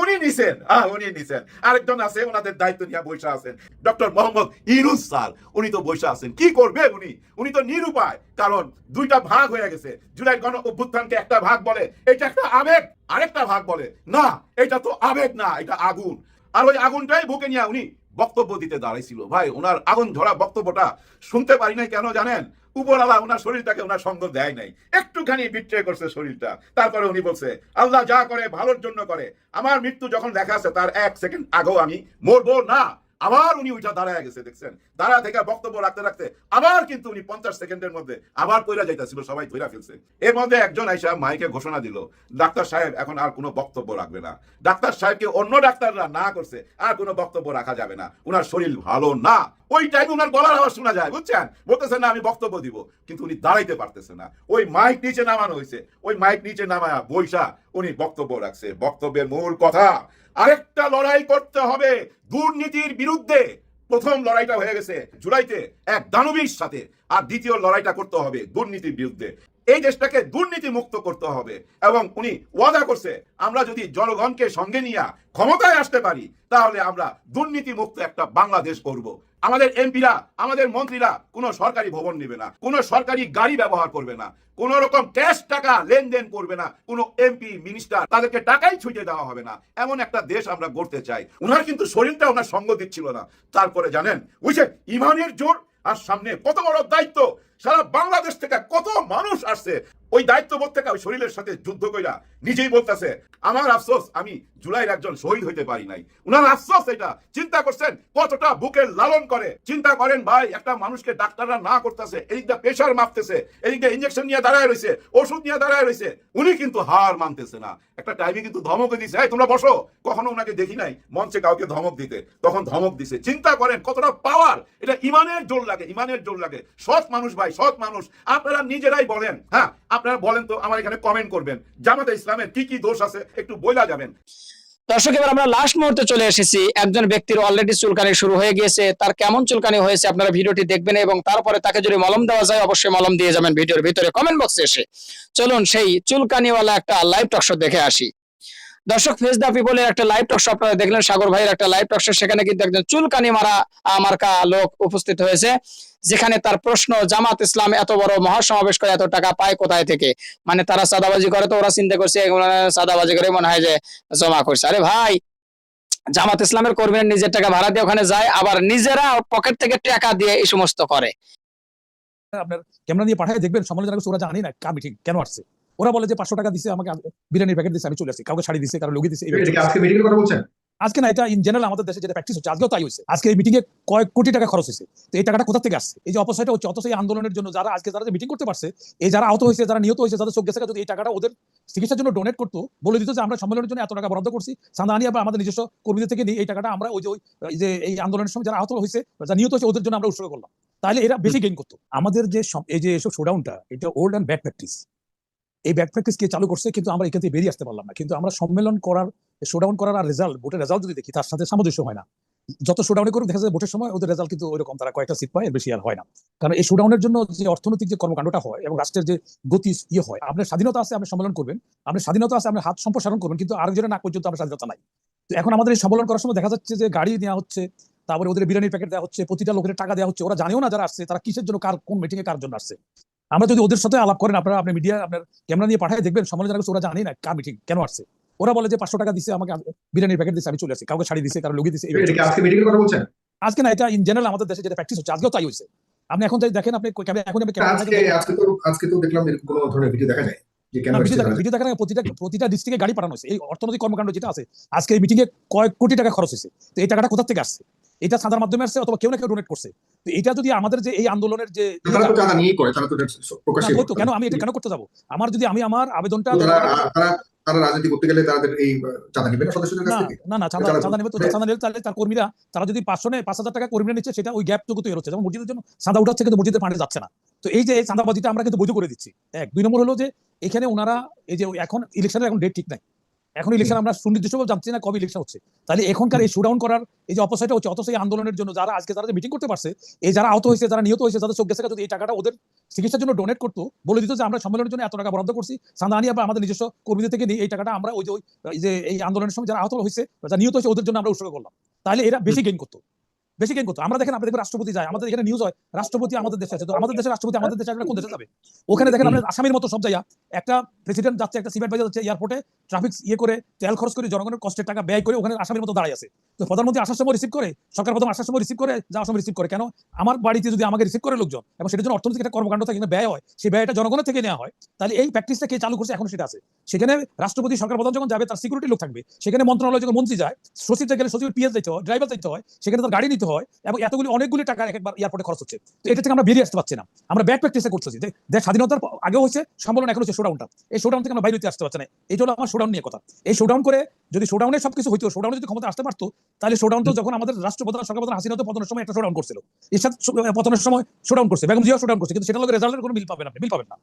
উনি নিছেন হ্যাঁ উনি নিছেন। আরেকজন আছে, ওনাদের দায়িত্ব নিয়ে বসে আছেন। ডক্টর মোহাম্মদ ইরুজ স্যার, উনি তো বসে আছেন। কি করবে উনি? উনি তো নিরুপায়, কারণ দুইটা ভাগ হয়ে গেছে। জুলাই গণ অভ্যুত্থানকে একটা ভাগ বলে, এটা একটা আবেগ। আরেকটা ভাগ বলে, না, এটা তো আবেগ না, এটা আগুন। আর ওই আগুনটাই বুকে নিয়ে উনি বক্তব্য দিতে দাঁড়াইছিল। ভাই, ওনার আগুন ঝরা বক্তব্যটা শুনতে পারি নাই কেন জানেন? উপরওয়ালা ওনার শরীরটাকে ওনার সঙ্গ দেয় নাই। একটুখানি বিট্রে করছে শরীরটা। তারপরে উনি বলছে, আল্লাহ যা করে, ভালোর জন্য করে। আমার মৃত্যু যখন দেখা আছে, তার এক সেকেন্ড আগেও আমি মরবো না। আবার উনি ওইটা দাঁড়ায় গেছে, দেখছেন? দাঁড়া থেকে বক্তব্য রাখতে রাখতে আবার কিন্তু উনি পঞ্চাশ সেকেন্ডের মধ্যে আবার পয়রা যাইতেছিল, সবাই ধইরা ফেলছে। এর মধ্যে একজন আইসা মাইকে ঘোষণা দিল, ডাক্তার সাহেব, এখন আর কোনো বক্তব্য রাখবে না। ডাক্তার সাহেবকে অন্য ডাক্তাররা না করছে, আর কোনো বক্তব্য রাখা যাবে না। উনার শরীর ভালো না। ওই টাইম উনার গলার আওয়াজ শোনা যায়, বুঝছেন? বলতেছেন, না, আমি বক্তব্য দিব। কিন্তু উনি দাঁড়াইতে পারতেছে না। ওই মাইক নিচে নামানো হয়েছে ওই মাইক নিচে নামায়া বৈশা উনি বক্তব্য রাখছে বক্তব্যের মূল কথা, আরেকটা লড়াই করতে হবে দুর্নীতির বিরুদ্ধে। প্রথম লড়াইটা হয়ে গেছে জুলাইতে এক দানবীর সাথে, আর দ্বিতীয় লড়াইটা করতে হবে দুর্নীতির বিরুদ্ধে। এই দেশটাকে দুর্নীতি মুক্ত করতে হবে। এবং উনি ওয়াদা করছে, আমরা যদি জনগণকে সঙ্গে নিয়ে ক্ষমতায় আসতে পারি, তাহলে আমরা দুর্নীতি মুক্ত একটা বাংলাদেশ করব। আমাদের এমপিরা, আমাদের মন্ত্রীরা কোনো সরকারি ভবন নেবে না, কোনো সরকারি গাড়ি ব্যবহার করবে না, কোন রকম ক্যাশ টাকা লেনদেন করবে না, কোনো এমপি, মিনিস্টার তাদেরকে টাকাই ছুটে দেওয়া হবে না। এমন একটা দেশ আমরা গড়তে চাই। ওনার কিন্তু শরীরটা ওনার সঙ্গ দিচ্ছিল না। তারপরে জানেন বুঝছে ইমানের জোর আর সামনে কত বড় দায়িত্ব? সারা বাংলাদেশ থেকে কত মানুষ আসছে? ওই দায়িত্ববোধ থেকে ওই শরীরের সাথে যুদ্ধ কইরা নিজেই বলতেছে, আমার আফসোস, আমি জুলাইয়ের একজন শহীদ হইতে পারি নাই। উনার আফসোস এটা। চিন্তা করছেন, কতটা বুকের লালন করে। চিন্তা করেন, ভাই, একটা মানুষকে ডাক্তাররা না করতেছে এদিকটা প্রেশার মাপতেছে এদিকটা ইঞ্জেকশন নিয়ে দাঁড়ায় রয়েছে ওষুধ নিয়ে দাঁড়ায় রয়েছে উনি কিন্তু হার মানতেছে না। একটা টাইমে কিন্তু ধমক দিছে, এই, তোমরা বসো। কখনো ওনাকে দেখি নাই মঞ্চে কাউকে ধমক দিতে। তখন ধমক দিছে। চিন্তা করেন, কতটা পাওয়ার এটা ইমানের জোর লাগে, ইমানের জোর লাগে। সৎ মানুষ ভাই, সৎ মানুষ। আপনারা নিজেরাই বলেন হ্যাঁ আপনারা বলেন তো আমার এখানে কমেন্ট করবেন। জামাতে ইসলামের কি কি দোষ আছে একটু বইলা যাবেন। দর্শক, এবার আমরা লাস্ট মুহূর্তে চলে এসেছি। একজন ব্যক্তির অলরেডি চুলকানি শুরু হয়ে গিয়েছে। তার কেমন চুলকানি হয়েছে আপনারা ভিডিওটি দেখবেন এবং তারপরে তাকে যদি মলম দেওয়া যায়, অবশ্যই মলম দিয়ে যাবেন ভিডিওর ভিতরে কমেন্ট বক্সে এসে। চলুন সেই চুলকানিওয়ালা একটা লাইভ টকশো দেখে আসি। দর্শক, ফেস দা পিপলের একটা লাইভ টকশো আপনারা দেখলেন, সাগর ভাইয়ের একটা লাইভ টকশো সেখানে কিন্তু একজন চুলকানি মারা মার্কা লোক উপস্থিত হয়েছে, যেখানে তার প্রশ্ন, জামাত ইসলাম এত বড় মহাসমাবেশ করে এত টাকা পায় কোথায় থেকে? মানে তারা সাদাবাজি করে তো ওরা চিন্তা করছে সাদাবাজি করে মনে হয় যে জমা করছে। আরে ভাই, জামাত ইসলামের কর্মীরা নিজের টাকা ভাড়া দিয়ে ওখানে যায়, আবার নিজেরা পকেট থেকে টাকা দিয়ে এই সমস্ত করে। আপনার ক্যামেরা নিয়ে পাঠায় দেখবেন সমালোচনা করছে ওরা জানি না কার মিটিং কেন আসছে। ওরা বলে যে পাঁচশো টাকা দিছে আমাকে বিরিয়ানির প্যাকেট দিছে আমি চলে আসছি। কাউকে শাড়ি দিছে কারও লুগি দিছে। আজকে মিটিং কথা বলছেন? আজকে না এটা ইন জেনারেল আমাদের দেশে যেটা প্র্যাকটিস হচ্ছে আজকেও তাই হয়েছে। আজকে এই মিটিং এ কয়েক কোটি টাকা খরচ হয়েছে। তো এই টাকাটা কোথা থেকে আসছে? এই যে অপসয়টা হচ্ছে অথচ এই আন্দোলনের জন্য যারা আজকে যারা মিটিং করতে পারছে এই যারা আহত হয়েছে যারা নিহত হয়েছে যাদের চোখ গেছে যদি এই টাকাটা ওদের চিকিৎসার জন্য ডোনেট করতো বলে দিত যে আমরা সম্মেলনের জন্য এত টাকা বরাদ্দ করছি চাঁদা আনিয়ে বা আমাদের নিজস্ব কর্মীদের থেকে নিয়ে এই টাকাটা আমরা ওই যে ওই যে এই আন্দোলনের সময় যারা আহত হয়েছে যারা নিহত হয়েছে ওদের জন্য আমরা উৎসর্গ করলাম। তাহলে এরা বেশি গেইন করতো। আমাদের যে এই যে এসব শোডাউনটা এটা ওল্ড অ্যান্ড ব্যাড প্র্যাকটিস এই ব্যাড প্র্যাকটিস কে চালু করছে, কিন্তু আমরা এখান থেকে বেরিয়ে আসতে পারলাম না। কিন্তু আমরা সম্মেলন করার শোডাউন করার আর রেজাল্ট ভোটের রেজাল্ট যদি দেখি, তার সাথে সামঞ্জস্য হয় না। যত শোডাউনে করুক, দেখা যায় ভোটের সময় ওদের রেজাল্ট কিন্তু ওইরকম, তারা কয়েকটা সিট পায় এর বেশি আর হয় না। কারণ এই শোডাউনের জন্য যে অর্থনৈতিক যে কর্মকাণ্ডটা হয় এবং রাষ্ট্রের যে গতি ইয়ে হয়, আপনার স্বাধীনতা আছে, আপনি সম্মেলন করবেন, আপনার স্বাধীনতা আছে আপনি হাত সম্প্রসারণ করবেন, কিন্তু আরেকজনের নাক পর্যন্ত আপনার স্বাধীনতা নাই। তো এখন আমাদের এই সম্মেলন করার সময় দেখা যাচ্ছে যে গাড়ি দেওয়া হচ্ছে, তারপরে ওদের বিরিয়ানির প্যাকেট দেওয়া হচ্ছে, প্রতিটা লোকের টাকা দেওয়া হচ্ছে, ওরা জানেও না যারা আসছে, তারা কিসের জন্য কার, কোন মিটিং এ কার জন্য আসছে। আমরা যদি ওদের সাথে আলাপ করেন আপনারা আপনি মিডিয়া আপনার ক্যামেরা নিয়ে পাঠায় দেখবেন সমালোচনা করছে ওরা জানেই না কার মিটিং কেন আসছে। ওরা বলে যে পাঁচশো টাকা দিছে আমাকে বিরিয়ানির প্যাকেট দিছে আমি চলে আসি কাউকে শাড়ি দিছে কারও লুগি দিছে। আজকে না এটা ইন জেনারেল আমাদের দেশে যেটা প্র্যাকটিস হচ্ছে আজকেও তাই হয়েছে। আপনি এখন যাই দেখেন আপনি এখন আপনি ক্যামেরা আজকে তো আজকে তো দেখলাম এরকম কোনো ধরনের ভিডিও দেখা যায় ভিডিও এসেছে দেখা তারা। ভিডিও দেখার প্রতিটা প্রতিটা ডিস্ট্রিক্টে গাড়ি পাঠানো হয়েছে। এই অর্থনৈতিক কর্মকাণ্ড যেটা আছে আজকে এই মিটিং এ কয়েক কোটি টাকা খরচ হয়েছে। তো এই টাকাটা কোথা থেকে আসছে? এটা সাদার মাধ্যমে আসছে অথবা কেউ না কেউ ডোনেট করছে। তো এটা যদি আমাদের যে এই আন্দোলনের যে তারা তো কেন আমি এটা কেন করতে যাব? আমার যদি আমি আমার আবেদনটা তারা রাজনীতি করতে গেলে তাদের এই চাঁদা নেবে না সদস্যদের কাছ থেকে? না না চাঁদা চাঁদা নেবে তো হ্যাঁ। চাঁদা নিলে তাহলে তার কর্মীরা তারা যদি পাঁচশো নেয় পাঁচ হাজার টাকা কর্মীরা নিচ্ছে সেটা ওই গ্যাপ টুকু তৈরি হচ্ছে। যেমন মসজিদের জন্য চাঁদা উঠাচ্ছে কিন্তু মসজিদের ফান্ডে যাচ্ছে না। তো এই যে চাঁদাবাজিটা আমরা কিন্তু বৈধ করে দিচ্ছি। এক। দুই নম্বর হলো যে এখানে ওনারা এই যে এখন ইলেকশনের এখন ডেট ঠিক নাই। এখন ইলেকশন আমরা সুনির্দিষ্টভাবে জানছি না কবে ইলেকশন হচ্ছে। তাহলে এখনকার এই শুডাউন করার এই যে অপসয়টা হচ্ছে অথচ এই আন্দোলনের জন্য যারা আজকে যারা মিটিং করতে পারছে এই যারা আহত হয়েছে যারা নিহত হয়েছে যাদের চোখ গেছে যদি এই টাকাটা ওদের চিকিৎসার জন্য ডোনেট করতো বলে দিত যে আমরা সম্মেলনের জন্য এত টাকা বরাদ্দ করছি। চাঁদা আনিয়ে বা আমাদের নিজস্ব কর্মীদের থেকে নিয়ে এই টাকাটা আমরা ওই যে এই আন্দোলনের সময় যারা আহত হয়েছে যারা নিহত হয়েছে ওদের জন্য আমরা উৎসর্গ করলাম। তাহলে এরা বেশি গেইন করতো। বেশি গেইন করতো। আমরা দেখেন আপনি দেখবেন রাষ্ট্রপতি যায়, আমাদের এখানে নিউজ হয়, রাষ্ট্রপতি আমাদের দেশে আছে। তো আমাদের দেশের রাষ্ট্রপতি আমাদের দেশে আসলে কোন দেশে যাবে? ওখানে দেখেন আপনার আসামের মতো সব জায়গা একটা প্রেসিডেন্ট যাচ্ছে, একটা সিমেন্ট বাজার যাচ্ছে এয়ারপোর্টে ট্রাফিক ইয়ে করে, তেল খরচ করে, জনগণের কষ্টের টাকা ব্যয় করে ওখানে আসামের মতো দাঁড়ায় আছে। তো প্রধানমন্ত্রী আসার সময় রিসিভ করে, সরকার প্রথম আসার সময় রিসিভ করে, যাওয়ার সময় রিসিভ করে। কেন? আমার বাড়িতে যদি আমাকে রিসিভ করে লোকজন, এবং সেটার জন্য অর্থনৈতিক একটা কর্মকাণ্ড থেকে, কিন্তু ব্যয় হয়, সেই ব্যয়টা জনগণের থেকে নেওয়া হয়, তাহলে এই প্র্যাকটিসটা কে চালু করছে? এখন সেটা আছে। সেখানে রাষ্ট্রপতি, সরকার প্রধান যখন যাবে, তার সিকিউরিটি লোক থাকবে। সেখানে মন্ত্রণালয় যখন মন্ত্রী যায়, সচিব গেলে সচিবের পিএস দিতে হয় ড্রাইভার দিতে হয়, সেখানে তার গাড়ি নিতে হয় এবং এতগুলি অনেকগুলি টাকা একবার এয়ারপোর্টে খরচ হচ্ছে। তো এটা থেকে আমরা বেরিয়ে আসতে পারছি না। আমরা ব্যাক প্র্যাকটিসে করতেছি যে দেশ স্বাধীনতার আগেও হচ্ছে সম্মেলন এখন হচ্ছে শোডাউনটা এই শোডাউন থেকে আমরা বাইরে আসতে পারছি না। এই হলো আমার শোডাউন নিয়ে কথা। এই শোডাউন করে যদি শোডাউনে সবকিছু হইতো শোডাউনে যদি ক্ষমতা আসতে পারতো তাহলে শোডাউন তো যখন আমাদের রাষ্ট্রপ্রধান সরকার হাসিনা তো পতনের সময় একটা শোডাউন করছিল। এরশাদ শো- পতনের সময় শোডাউন করছে। বেগম জিয়াও শোডাউন করছে। কিন্তু সেটা লোকের রেজাল্টের কোনো মিল পাবেন আপনি মিল পাবেন না।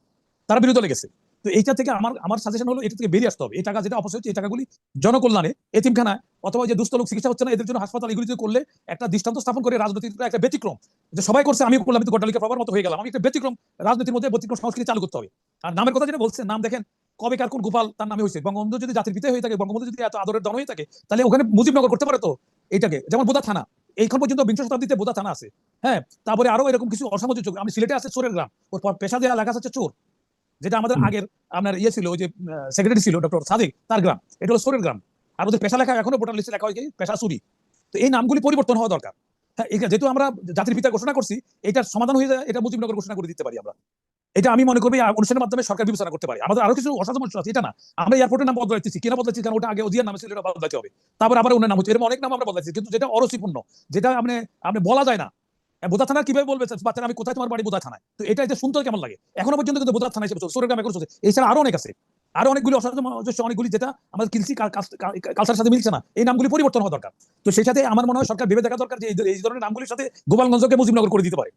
তারা বিরোধী লেগেছে তো এইটা থেকে আমার আমার সাজেশন হলো এটা থেকে বেরিয়ে আসতে হবে। এই টাকা যেটা অপচয় হচ্ছে, এই টাকাগুলি জনকল্যাণে, এতিমখানায় অথবা যে দুস্থ লোক চিকিৎসা হচ্ছে না, এদের জন্য হাসপাতাল এগুলি যদি করলে একটা দৃষ্টান্ত স্থাপন করে রাজনৈতিক একটা ব্যতিক্রম। যে সবাই করছে আমি করলাম আমি তো গোটালিকা প্রবার মতো হয়ে গেলাম। আমি একটা ব্যতিক্রম রাজনীতির মধ্যে ব্যতিক্রম সংস্কৃতি চালু করতে হবে। আর নামের কথা যেটা বলছে, নাম দেখেন, কবে কার কোন গোপাল তার নামে হয়েছে। বঙ্গবন্ধু যদি জাতির পিতা হয়ে থাকে, বঙ্গবন্ধু যদি এত আদরের দন হয়ে থাকে, তাহলে ওখানে মুজিবনগর করতে পারে তো? এইটাকে, যেমন বোধা থানা, এইখান পর্যন্ত বিংশ শতাব্দীতে বোধা থানা আছে। হ্যাঁ তারপরে আরও এরকম কিছু অসামঞ্জস্য আমি সিলেটে আছে চোরের গ্রাম, ওর পেশা দেওয়া লেখা আছে চোর। যেটা আমাদের আগের আপনার ইয়ে ছিল ওই যে সেক্রেটারি ছিল ডক্টর সাদিক তার গ্রাম। এটা হলো চোরের গ্রাম। আর ওদের পেশা লেখা এখনও ভোটার লিস্টে লেখা হয় কি? পেশা চুরি তো এই নামগুলি পরিবর্তন হওয়া দরকার। হ্যাঁ যেহেতু আমরা জাতির পিতা ঘোষণা করছি এটার সমাধান হয়ে যায় এটা মুজিবনগর ঘোষণা করে দিতে পারি আমরা। এটা আমি মনে করি অনুষ্ঠানের মাধ্যমে সরকার বিবেচনা করতে পারে। আমাদের আরও কিছু অসাধারণ আছে এটা না। আমরা এয়ারপোর্টের নাম বদলাইতেছি। কেন বদলাইছি কারণ ওটা আগে ওজিয়ার নাম ছিল এটা বদলাইতে হবে। তারপর আবার অন্য নাম হচ্ছে এরকম অনেক নাম আমরা বদলাইছি কিন্তু যেটা অরসিপূর্ণ যেটা আপনি আপনি বলা যায় না বোধা থানা কীভাবে বলবে বাচ্চারা, আমি কোথায় তোমার বাড়ি? বোধা থানায়। তো এটা এটা শুনতে কেমন লাগে? এখনও পর্যন্ত কিন্তু বোধা থানায় চলছে সোরের চলছে এছাড়া আরও অনেক আছে। আরও অনেকগুলি অসাধারণ অনেকগুলি যেটা আমাদের কৃষি কালচারের সাথে মিলছে না, এই নামগুলি পরিবর্তন হওয়া দরকার। তো সেই সাথে আমার মনে হয় সরকার ভেবে দেখা দরকার যে এই ধরনের নামগুলির সাথে গোপালগঞ্জকে মুজিবনগর করে দিতে পারে।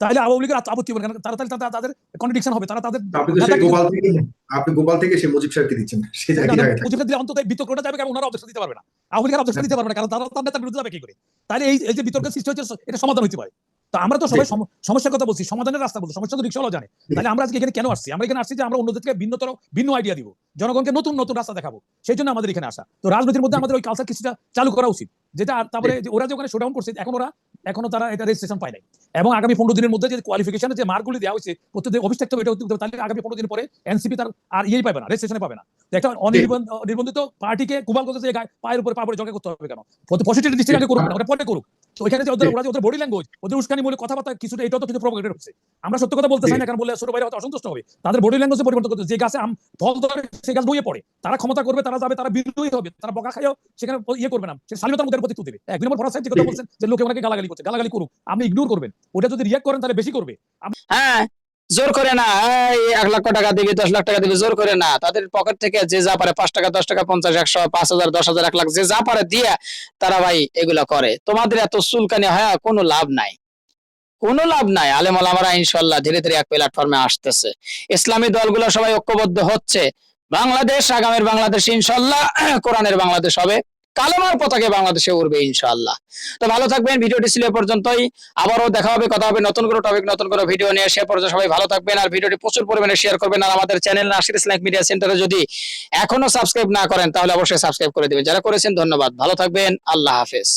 তাহলে আওয়ামী লীগের আপত্তি হবে কারণ তারা তাহলে তাদের কন্ট্রাডিকশন হবে। তারা তাদের আপনি সেই গোপাল থেকে সেই মুজিব সাহেবকে দিচ্ছেন। সে না, জায়গায়। মুজিবকে দিলে অন্তত বিতর্কটা যাবে কারণ ওনারা অবজেকশন দিতে পারবে না। আওয়ামী লীগের অবজেকশন দিতে পারবে না কারণ তারা তার নেতার বিরুদ্ধে যাবে কি করে? তাহলে এই এই যে বিতর্কের সৃষ্টি হচ্ছে এটা সমাধান হতে পারে। তো আমরা তো সবাই সমস্যার কথা বলছি সমাধানের রাস্তা বলছি সমস্যা তো রিক্সাওয়ালা জানে। তাহলে আমরা আজকে এখানে কেন আসছি? আমরা এখানে আসছি যে আমরা অন্যদের থেকে ভিন্নতর ভিন্ন আইডিয়া দিব। জনগণকে নতুন নতুন রাস্তা দেখাবো। সেই জন্য আমাদের এখানে আসা। তো রাজনীতির মধ্যে আমাদের ওই কালচার কিছুটা চালু করা উচিত। যেটা তারপরে ওরা যে ওখানে শোডাউন করছে এখন ওরা এখনও তারা এটা রেজিস্ট্রেশন পায় নাই। এবং আগামী পনেরো দিনের মধ্যে যে কোয়ালিফিকেশনের যে মার্কগুলি দেওয়া হয়েছে প্রত্যেক অফিস থাকতে হবে এটা তাহলে আগামী পনেরো দিন পরে এনসিপি তার আর ইয়েই পাবে না রেজিস্ট্রেশনে পাবে না। একটা অনির্বন্ধ নির্বন্ধিত পার্টিকে কুবাল করতে পায়ের উপরে পা পরে জগা করতে হবে কেন? পজিটিভ দৃষ্টি আগে করুক ওটা পরে করুক। তো ওইখানে যে ওদের ওরা যে ওদের বডি ল্যাঙ্গুয়েজ ওদের উস্কানিমূলক কথাবার্তা কিছুটা এটাও তো কিন্তু প্রোভোকেটেড হচ্ছে। আমরা সত্য কথা বলতে চাই না কারণ বলে ছোট বাইরে হয়তো অসন্তুষ্ট হবে। তাদের বডি ল্যাঙ্গুয়েজ পরিবর্তন করতে যে গাছে আম ফল ধরে সেই গাছ বইয়ে পড়ে। তারা ক্ষমতা করবে তারা যাবে তারা বিদ্রোহী হবে। তারা বকা খাইও সেখানে ইয়ে করবে না। সে স্বাধীনতার মধ্যে প্রতিক্রিয়া দেবে। এক নম্বর ফরাজ সাহেব যে কথা বলছেন যে লোকে ওনাকে গালাগালি করছে, গালাগালি করুক, আপনি ইগনোর করবেন। ওটা যদি রিয়াক্ট করেন, তাহলে বেশি করবে। হ্যাঁ জোর করে না এক লক্ষ টাকা দিবি, দশ লাখ টাকা দিবি, জোর করে না। তাদের পকেট থেকে যে যা পারে, পাঁচ টাকা, দশ টাকা, পঞ্চাশ, একশো, পাঁচ হাজার, দশ হাজার, এক লাখ, যে যা পারে দিয়ে তারা ভাই এগুলা করে। তোমাদের এত চুলকানি হয় কোনো লাভ নাই। কোনো লাভ নাই। আলেম আলামারা ইনশাল্লাহ ধীরে ধীরে এক প্ল্যাটফর্মে আসতেছে। ইসলামী দলগুলো সবাই ঐক্যবদ্ধ হচ্ছে। বাংলাদেশ, আগামীর বাংলাদেশ ইনশাল্লাহ কোরআনের বাংলাদেশ হবে। কালেমার পতাকে বাংলাদেশে উঠবে ইনশাআল্লাহ। তো ভালো থাকবেন, ভিডিওটি ছিল পর্যন্তই। আবারও দেখা হবে, কথা হবে নতুন করে টপিক নতুন করে ভিডিও নিয়ে। সে পর্যন্ত সবাই ভালো থাকবেন আর ভিডিওটি প্রচুর পরিমাণে শেয়ার করবেন। আর আমাদের চ্যানেল নাসির ইসলামিক মিডিয়া সেন্টারে যদি এখনও সাবস্ক্রাইব না করেন, তাহলে অবশ্যই সাবস্ক্রাইব করে দিবেন। যারা করেছেন, ধন্যবাদ। ভালো থাকবেন, আল্লাহ হাফেজ।